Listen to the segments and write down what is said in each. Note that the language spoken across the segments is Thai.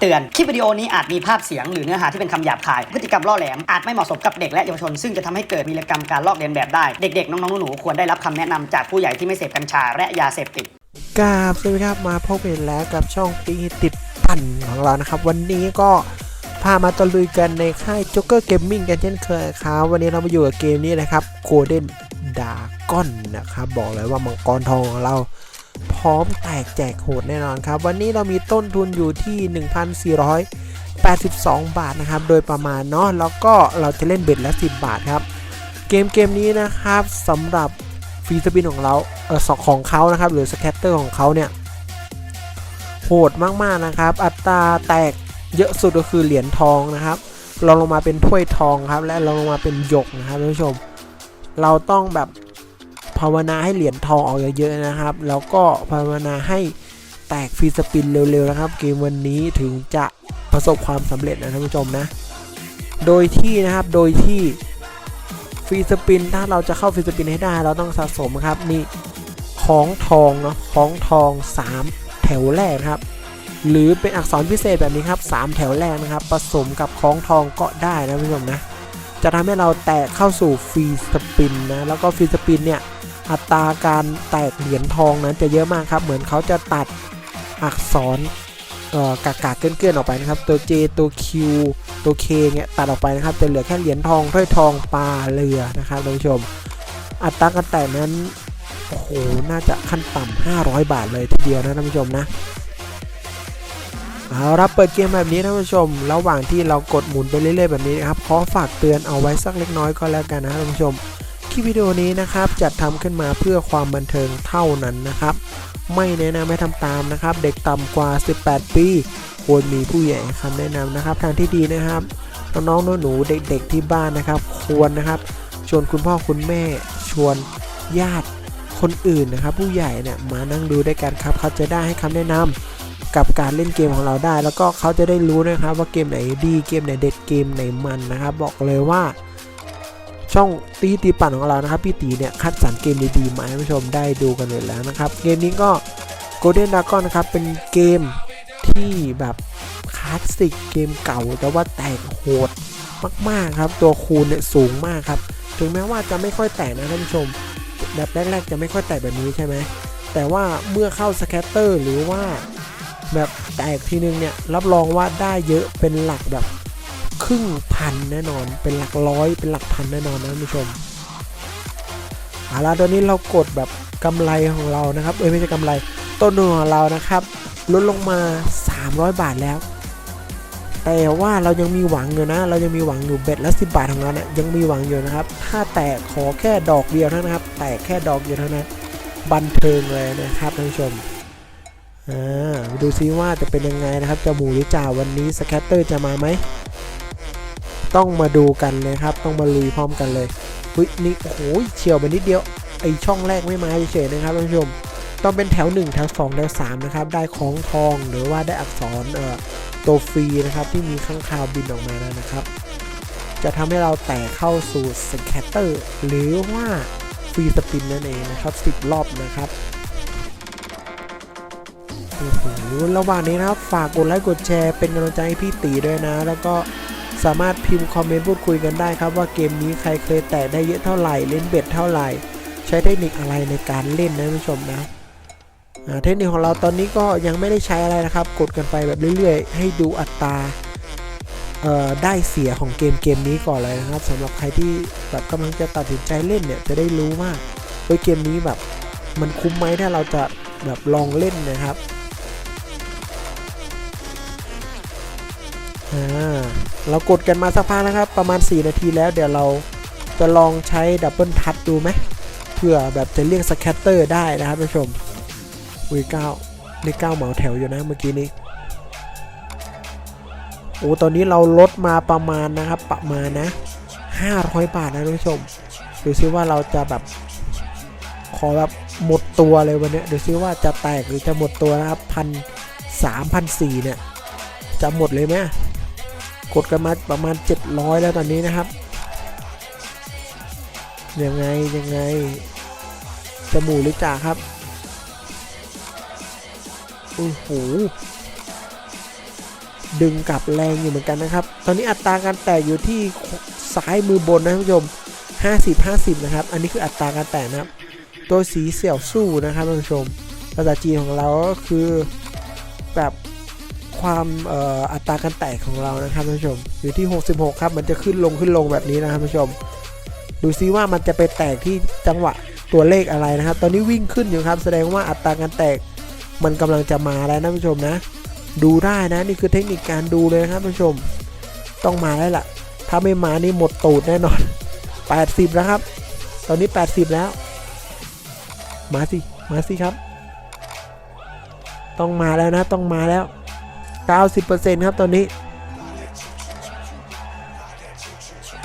เตือน คลิปวิดีโอนี้อาจมีภาพเสียงหรือเนื้อหาที่เป็นคำหยาบคาย พฤติกรรมล่อแหลม อาจไม่เหมาะสมกับเด็กและเยาวชน ซึ่งจะทำให้เกิดวีกรรมการลอกเลียนแบบได้ เด็กๆ น้องๆ หนูๆ ควรได้รับคำแนะนำจากผู้ใหญ่ที่ไม่เสพกัญชาและยาเสพติดกราบสวัสดีครับ มาพบกันแล้วกับช่องตีติดปั่นของเรานะครับ วันนี้ก็พามาตะลุยกันในค่าย Joker Gaming กันเช่นเคยครับวันนี้เรามาอยู่กับเกมนี้นะครับ Golden Dragon นะครับบอกเลยว่ามังกรทองของเรา พร้อมแตกแจกโหดแน่นอนครับ วันนี้เรามีต้นทุนอยู่ที่ 1,482 บาทนะครับ โดยประมาณเนาะแล้วก็เราจะเล่นเบ็ดละ 10 บาทครับ เกมเกมนี้นะครับสำหรับฟรีสปินของเราเออของเขานะครับ หรือสแคตเตอร์ของเขาเนี่ยโหดมากๆนะครับ อัตราแตกเยอะสุดก็คือเหรียญทองนะครับเราลงมาเป็นถ้วยทองครับ และเราลงมาเป็นหยกนะครับท่านผู้ชม เราต้องแบบ ภาวนาให้เหรียญทองออกเยอะๆนะครับ แล้วก็ภาวนาให้แตกฟรีสปินเร็วๆนะครับ เกมวันนี้ถึงจะประสบความสำเร็จนะท่านผู้ชมนะ โดยที่นะครับโดยที่ฟรีสปินถ้าเราจะเข้าฟรีสปินให้ได้ เราต้องสะสมครับนี่ของทองเนาะของทอง 3 แถวแรกครับ หรือเป็นอักษรพิเศษแบบนี้ครับ 3 แถวแรกนะครับผสมกับของทองก็ได้นะผู้ชมนะจะทำให้เราแตกเข้าสู่ฟรีสปินนะแล้วก็ฟรีสปินเนี่ย อัตราการแตกเหรียญทองนั้นจะเยอะมากครับ เหมือนเขาจะตัดอักษรกากาเกินๆออกไปนะครับ ตัว J ตัว Q ตัว K เนี่ยตัดออกไปนะครับ จะเหลือแค่เหรียญทองถ้วยทองปลาเรือนะครับท่านผู้ชม อัตราการแตกนั้นโอ้โหน่าจะขั้นต่ำ500 บาทเลยทีเดียวนะท่านผู้ชมนะเอารับเปิดเกมแบบนี้ท่านผู้ชม ระหว่างที่เรากดหมุนไปเรื่อยๆแบบนี้นะครับขอฝากเตือนเอาไว้สักเล็กน้อยก็แล้วกันนะท่านผู้ชม คลิปวิดีโอนี้นะครับจัดทำขึ้นมาเพื่อความบันเทิงเท่านั้นนะครับ ไม่แนะนำให้ทำตามนะครับ เด็กต่ำกว่า 18 ปีควรมีผู้ใหญ่ให้คำแนะนำนะครับ ทางที่ดีนะครับน้องๆหนูๆเด็ก ๆที่บ้านนะครับ ควรนะครับ ชวนคุณพ่อคุณแม่ชวนญาติคนอื่นนะครับ ผู้ใหญ่เนี่ยมานั่งดูด้วยกันครับ เขาจะได้ให้คำแนะนำกับการเล่นเกมของเราได้ แล้วก็เขาจะได้รู้นะครับว่าเกมไหนดีเกมไหนเด็ดเกมไหนมันนะครับ บอกเลยว่า ช่องตีตีปั่นของเรานะครับพี่ตีเนี่ยคัดสรรเกมดีๆมาให้ผู้ชมได้ดูกันเลยแล้วนะครับ เกมนี้ก็ Golden Dragon นะครับ เป็นเกมที่แบบคลาสสิกเกมเก่าแต่ว่าแตกโหดมากๆครับ ตัวคูณเนี่ยสูงมากครับ ถึงแม้ว่าจะไม่ค่อยแตกนะท่านผู้ชม แบบแรกๆจะไม่ค่อยแตกแบบนี้ใช่ไหมแต่ว่าเมื่อเข้าสแคตเตอร์หรือว่าแบบแตกทีนึงเนี่ยรับรองว่าได้เยอะเป็นหลักแบบ ครึ่งพันแน่นอน เป็นหลักร้อยเป็นหลักพันแน่นอนนะท่านผู้ชมเอาละตอนนี้เรากดแบบกำไรของเรานะครับ เอ้ยไม่ใช่กำไร ต้นทุนของเรานะครับ ลดลงมา 300 บาทแล้ว แต่ว่าเรายังมีหวังอยู่นะ เรายังมีหวังอยู่เบ็ดละ10บาทของเราเนี่ยยังมีหวังอยู่นะครับ ถ้าแตกขอแค่ดอกเดียวเท่านั้นครับ แตกแค่ดอกเดียวเท่านั้น บันเทิงเลยนะครับท่านผู้ชมอ่าดูซิว่าจะเป็นยังไงนะครับจะหมูหรือจ่าวันนี้สแคตเตอร์จะมาไหม ต้องมาดูกันเลยครับ ต้องมาลุยพร้อมกันเลยอุ้ยนี่โอ้โหเฉียวไปนิดเดียวไอช่องแรกไม่มาเฉยๆนะครับท่านผู้ชมต้องเป็นแถว 1 แถว 2 แถว 3 นะครับ ได้ของทองหรือว่าได้อักษรเอ่อตัวฟรีนะครับ ที่มีข้างคาวบินออกมาแล้วนะครับ จะทำให้เราแตกเข้าสู่สแคตเตอร์ หรือว่าฟรีสปินนั่นเองนะครับ 10 รอบนะครับโอ้โหระหว่างนี้นะครับ ฝากกดไลค์กดแชร์เป็นกำลังใจให้พี่ตีด้วยนะ แล้วก็ สามารถพิมพ์คอมเมนต์พูดคุยกันได้ครับว่าเกมนี้ใครเคยแตกได้เยอะเท่าไหร่เล่นเบ็ดเท่าไหร่ ใช้เทคนิคอะไรในการเล่นนะผู้ชมนะเทคนิคของเราตอนนี้ก็ยังไม่ได้ใช้อะไรนะครับ กดกันไปแบบเรื่อยๆ ให้ดูอัตราได้เสียของเกมเกมนี้ก่อนเลยนะครับสำหรับใครที่แบบกำลังจะตัดสินใจเล่นเนี่ยจะได้รู้ว่าเฮ้ยเกมนี้แบบมันคุ้มไหมถ้าเราจะแบบลองเล่นนะครับ เรากดกันมาสักพักนะครับ ประมาณ 4 นาทีแล้วเดี๋ยวเราจะลองใช้ดับเบิลทัชดูไหมเพื่อแบบจะเรียกสแคตเตอร์ได้นะครับท่านผู้ชมวีเก้าในเก้าเหมาแถวอยู่นะเมื่อกี้นี้โอ้ตอนนี้เราลดมาประมาณนะครับ ประมาณนะ 500 บาทนะท่านผู้ชมดูซิว่าเราจะแบบขอแบบหมดตัวเลยวันนี้ดูซิว่าจะแตกหรือจะหมดตัวนะครับพันสามพันสี่เนี่ยจะหมดเลยไหม ดกันมาประมาณ 700 แล้วตอนนี้นะครับยังไงยังไงจะหมูหรือจ่าครับโอ้โหดึงกลับแรงอยู่เหมือนกันนะครับ ตอนนี้อัตราการแตกอยู่ที่ซ้ายมือบนนะท่านผู้ชม 50 50 นะครับ อันนี้คืออัตราการแตกนะครับ ตัวสีเสี่ยวสู้นะครับท่านผู้ชม ภาษาจีนของเราก็คือแบบ ความอ,อัตราการแตกของเรานะครับท่านผู้ชมอยู่ที่ 66 ครับ มันจะขึ้นลงขึ้นลงแบบนี้นะครับท่านผู้ชม ดูซิว่ามันจะไปแตกที่จังหวะตัวเลขอะไรนะครับ ตอนนี้วิ่งขึ้นอยู่ครับ แสดงว่าอัตราการแตกมันกำลังจะมาแล้วนะท่านผู้ชมนะ ดูได้นะนี่คือเทคนิคการดูเลยนะครับท่านผู้ชม ต้องมาแล้วล่ะ ถ้าไม่มานี่หมดตูดแน่นอน 80 แล้วครับ ตอนนี้ 80 แล้ว มาสิ มาสิครับ ต้องมาแล้วนะ ต้องมาแล้ว 90%ครับตอนนี้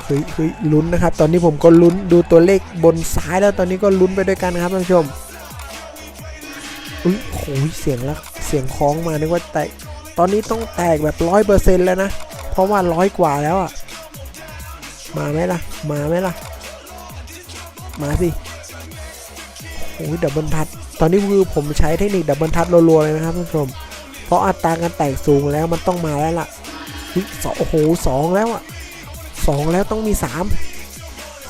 เฮ้ยเฮ้ยลุ้นนะครับ ตอนนี้ผมก็ลุ้นดูตัวเลขบนซ้ายแล้วตอนนี้ก็ลุ้นไปด้วยกันนะครับท่านผู้ชมอุ้ยโหเสียงละเสียงคล้องมานึกว่าแตกตอนนี้ต้องแตกแบบร้อยเปอร์เซ็นต์แล้วนะ เพราะว่าร้อยกว่าแล้วอะมาไหมล่ะ มาไหมล่ะ มาสิโอ้ยดับเบิลทัด ตอนนี้คือผมใช้เทคนิคดับเบิลทัดรัวๆเลยนะครับท่านผู้ชม ราะอัตราการแตกสูงแล้วมันต้องมาแล้วล่ะสองโอ้โหสองแล้วอะสองแล้วต้องมีสาม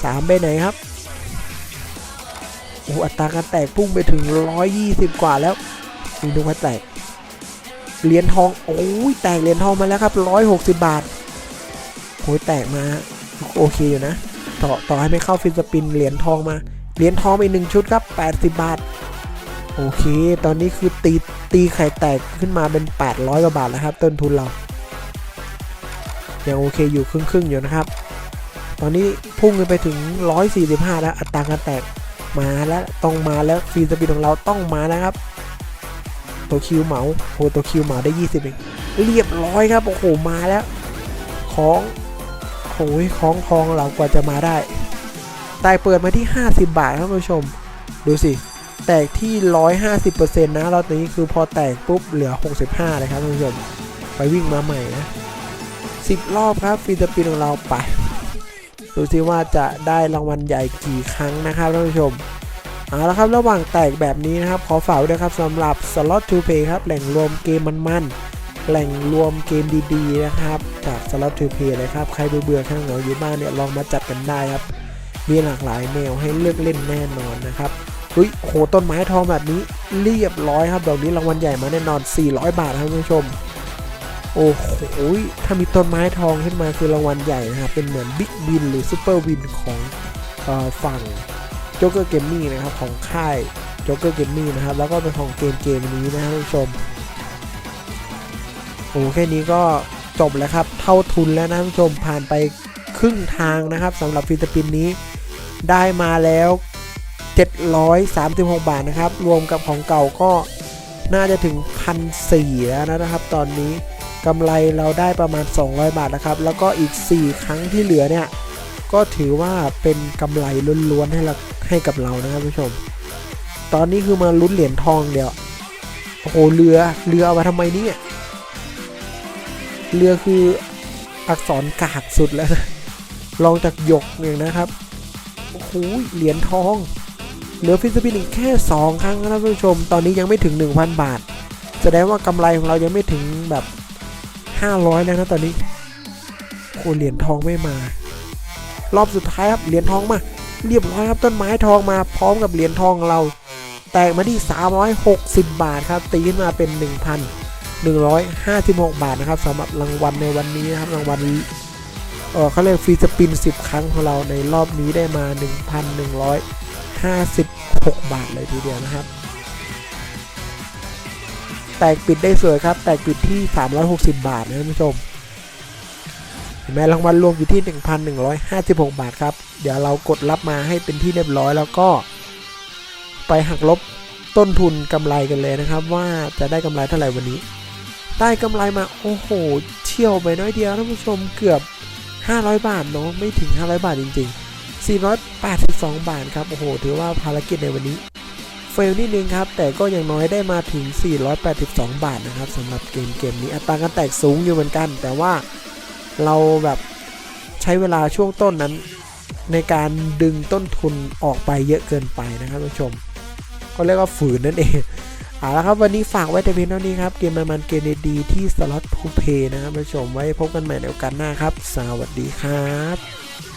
สามไปไหนครับโอ้อัตราการแตกพุ่งไปถึง120กว่าแล้วมีดูว่าแตกเหรียญทองโอ้ยแตกเหรียญทองมาแล้วครับ160บบาทโอ้ยแตกมาโอเคอยู่นะ ต่อต่อให้ไม่เข้าฟินสปินเหรียญทองมาเหรียญทองอีกหนึ่งชุดครับ80บาท โอเค ตอนนี้คือตีตีไข่แตกขึ้นมาเป็น 800กว่าบาทแล้วครับต้นทุนเรา ยังโอเคอยู่ครึ่งๆอยู่นะครับ ตอนนี้พุ่งขึ้นไปถึง 145 แล้วอัตราการแตกมาแล้วต้องมาแล้วฟรีสปีดของเราต้องมาแล้วครับตัวคิวเหมาโอ้ตัวคิวเหมาได้ 20เองเรียบร้อยครับโอ้โหมาแล้วของโอ้ยของทองเรากว่าจะมาได้แตกเปิดมาที่ 50 บาทครับผู้ชม ดูสิ แตกที่ 150%นะเราตอนนี้คือพอแตกปุ๊บเหลือ 65 เลยครับคุณผู้ชมไปวิ่งมาใหม่นะ 10 รอบครับฟรีสปีดของเราไปดูซิว่าจะได้รางวัลใหญ่กี่ครั้งนะครับท่านผู้ชมเอาละครับระหว่างแตกแบบนี้นะครับ ขอฝากด้วยครับสำหรับ Slot to Play ครับแหล่งรวมเกมมันๆแหล่งรวมเกมดีๆนะครับ จาก Slot to Play เลยครับ ใครเบื่อๆข้างเหงาอยู่บ้านเนี่ยลองมาจัดกันได้ครับ มีหลากหลายแนวให้เลือกเล่นแน่นอนนะครับ อุ้ยโหต้นไม้ทองแบบนี้เรียบร้อยครับดอกนี้รางวัลใหญ่มาแน่นอน 400 บาทครับท่านผู้ชม โอ้โหถ้ามีต้นไม้ทองขึ้นมาคือรางวัลใหญ่นะครับเป็นเหมือนบิ๊กวินหรือซูเปอร์วินของฝั่งโจ๊กเกอร์เกมมี่นะครับของค่ายโจ๊กเกอร์เกมมี่นะครับแล้วก็เป็นของเกมเกมนี้นะครับท่านผู้ชมโอ้แค่นี้ก็จบแล้วครับ เท่าทุนแล้วนะท่านผู้ชมผ่านไปครึ่งทางนะครับสำหรับฟิสปินนี้ได้มาแล้ว 736 บาทนะครับ รวมกับของเก่าก็น่าจะถึงพันสี่แล้วนะครับ ตอนนี้กำไรเราได้ประมาณ 200 บาทนะครับ แล้วก็อีก 4 ครั้งที่เหลือเนี่ย ก็ถือว่าเป็นกำไรล้วนๆให้เราให้กับเรานะครับผู้ชม ตอนนี้คือมาลุ้นเหรียญทองเดียวโอ้โหเรือเรือเอามาทำไมเนี่ยเรือคืออักษรกากสุดแล้วนะลองจากหยกเนี่ยนะครับโอ้โหเหรียญทอง เหลือฟิสปินอีกแค่ 2 ครั้งนะครับผู้ชม ตอนนี้ยังไม่ถึง 1,000 บาท แสดงว่ากำไรของเรายังไม่ถึงแบบ 500 แล้วนะตอนนี้โอ้เหรียญทองไม่มา รอบสุดท้ายครับเหรียญทองมา เรียบร้อยครับต้นไม้ทองมาพร้อมกับเหรียญทองเรา แตกมาที่ 360 บาทครับ ตีขึ้นมาเป็น 1,156 บาทนะครับสำหรับรางวัลในวันนี้นะครับรางวัลเออเขาเรียกฟรีสปิน 10 ครั้งของเราในรอบนี้ได้มา 56 บาทเลยทีเดียวนะครับ แตกปิดได้สวยครับ แตกปิดที่ 360 บาทนะท่านผู้ชมเห็นไหมรางวัลรวมอยู่ที่ 1,156 บาทครับ เดี๋ยวเรากดรับมาให้เป็นที่เรียบร้อยแล้วก็ ไปหักลบต้นทุนกำไรกันเลยนะครับ ว่าจะได้กำไรเท่าไหร่วันนี้ ได้กำไรมาโอ้โหเชี่ยวไปน้อยเดียวท่านผู้ชมเกือบ 500 บาทเนาะไม่ถึง 500 บาทจริง ๆ 482 บาทครับ โอ้โห ถือว่าภารกิจในวันนี้ เฟลนิดนึงครับ แต่ก็ยังน้อยได้มาถึง 482 บาทนะครับสำหรับเกมเกมนี้ อัตราการแตกสูงอยู่เหมือนกัน แต่ว่าเราแบบใช้เวลาช่วงต้นนั้น ในการดึงต้นทุนออกไปเยอะเกินไปนะครับท่านผู้ชม ก็เรียกว่าฝืนนั่นเองเอาละครับวันนี้ฝากไว้แต่เพียงเท่านี้ครับ เกมมันเกมดีที่สล็อตทูเพย์นะครับผู้ชมไว้พบกันใหม่ในโอกาสหน้าครับ สวัสดีครับ